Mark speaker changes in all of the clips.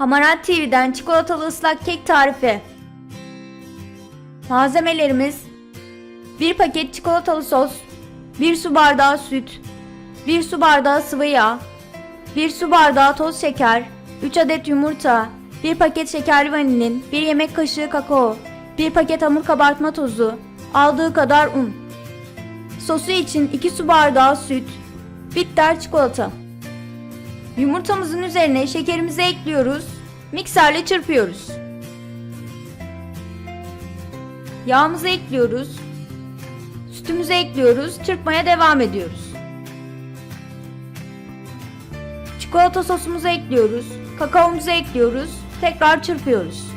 Speaker 1: Hamarat TV'den çikolatalı ıslak kek tarifi. Malzemelerimiz 1 paket çikolatalı sos, 1 su bardağı süt, 1 su bardağı sıvı yağ, 1 su bardağı toz şeker, 3 adet yumurta, 1 paket şekerli vanilin, 1 yemek kaşığı kakao, 1 paket hamur kabartma tozu, aldığı kadar un. Sosu için 2 su bardağı süt, bitter çikolata. Yumurtamızın üzerine şekerimizi ekliyoruz. Mikserle çırpıyoruz. Yağımızı ekliyoruz. Sütümüzü ekliyoruz. Çırpmaya devam ediyoruz. Çikolata sosumuzu ekliyoruz. Kakaomuzu ekliyoruz. Tekrar çırpıyoruz.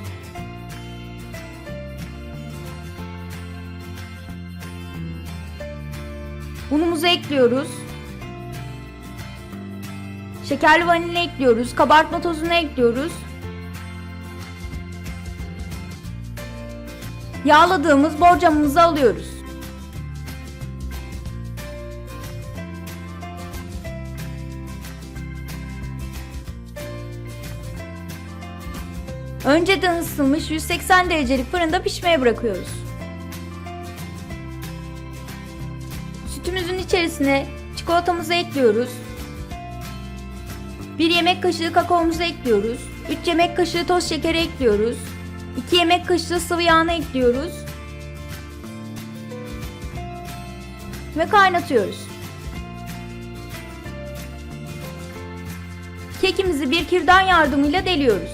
Speaker 1: Unumuzu ekliyoruz. Şekerli vanilya ekliyoruz. Kabartma tozunu ekliyoruz. Yağladığımız borcamımızı alıyoruz. Önceden ısıtılmış 180 derecelik fırında pişmeye bırakıyoruz. Sütümüzün içerisine çikolatamızı ekliyoruz. 1 yemek kaşığı kakaomuzu ekliyoruz. 3 yemek kaşığı toz şekeri ekliyoruz. 2 yemek kaşığı sıvı yağını ekliyoruz. Ve kaynatıyoruz. Kekimizi bir kirdan yardımıyla deliyoruz.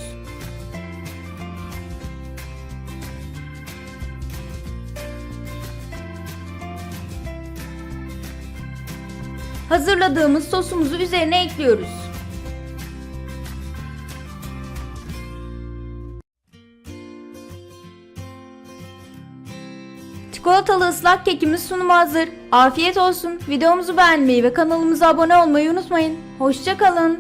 Speaker 1: Hazırladığımız sosumuzu üzerine ekliyoruz. Çikolatalı ıslak kekimiz sunuma hazır. Afiyet olsun. Videomuzu beğenmeyi ve kanalımıza abone olmayı unutmayın. Hoşçakalın.